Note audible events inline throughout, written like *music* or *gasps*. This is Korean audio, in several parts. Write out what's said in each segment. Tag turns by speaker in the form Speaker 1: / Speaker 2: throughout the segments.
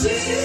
Speaker 1: Jesus.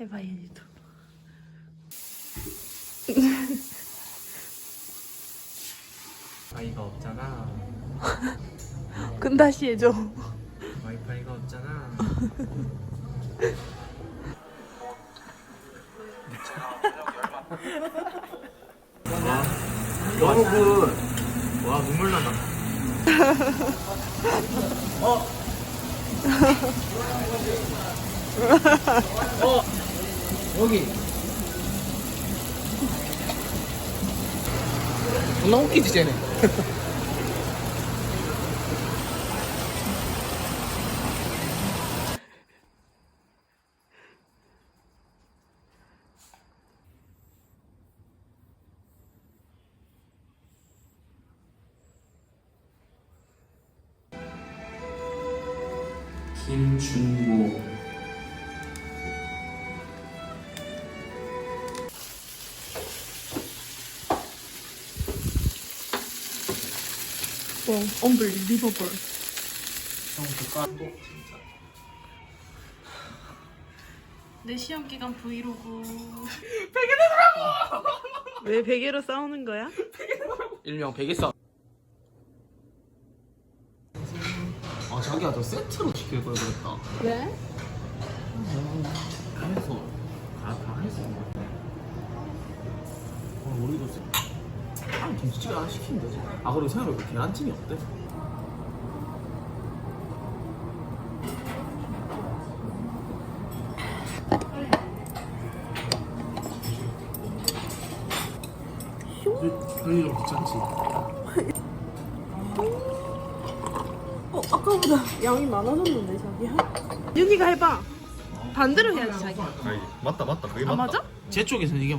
Speaker 2: 해봐 얘네도
Speaker 3: 와이파이가 없잖아.
Speaker 2: 끈 다시 해줘
Speaker 3: 와이파이가 없잖아. 와, 여러분, 와 눈물 난다. *laughs* 어, 어, 여기. 존나 웃기지 쟤네. *laughs* 김준모
Speaker 2: 와 언블리버블
Speaker 3: 형 젓가락 진짜.
Speaker 2: 내 시험 기간 브이로그. *laughs* *laughs* 왜 베개로 싸우는 거야?
Speaker 3: 일명 베개싸 아 자기야 너 세트로 시킬 걸 그랬다.
Speaker 2: 왜?
Speaker 3: 해서 다, 다 해서 어, 우리도 세 아, 김치찌개 하나 시키면 되지 아 그리고 생각해보니까 계란찜이 어때? 편의점 귀찮지.
Speaker 2: 어 아까보다 양이 많아졌는데 자기야? 윤희가 해봐. 반대로 해야지 자기
Speaker 1: 아니 맞다 맞다. 그게
Speaker 2: 아 맞아?
Speaker 3: 제 쪽에서는 이게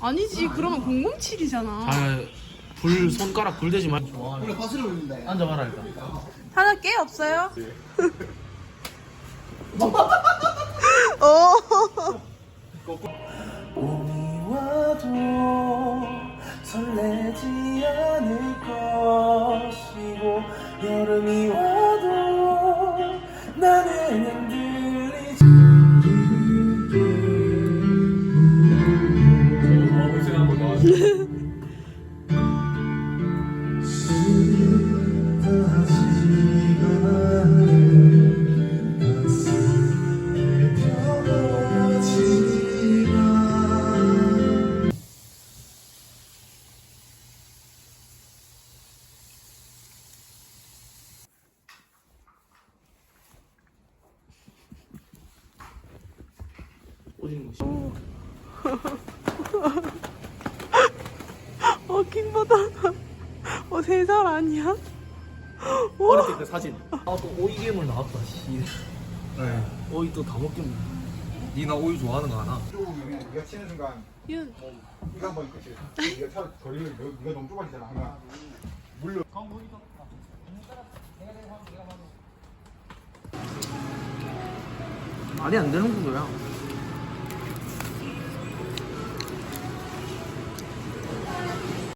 Speaker 2: 아니지 그러면 007이잖아.
Speaker 3: 잘불 손가락 불 대지 말고 우리 거슬러 올린다 앉아봐라 일단.
Speaker 2: 하나 깨 없어요? 어.
Speaker 3: 봄이 와도 설레지 않을 것이고 여름이 와도 나는 흔들 오시는 *laughs* *laughs* 것이 *laughs*
Speaker 2: 어 킹보다. 어세 살 아니야? *gasps*
Speaker 3: 어릴 때그 사진. 아 또 오이 괴물 나왔다 씨. 네. 오이 또 다 먹겠네.
Speaker 1: 니나 오이 좋아하는 거 아나?
Speaker 4: 네가 치는 순간
Speaker 2: 윤
Speaker 4: 이거 한번 그치? 네가 차 거리를 너- 네가 너무 좁아지잖아 하면 물려
Speaker 3: 말이 안 되는 구조야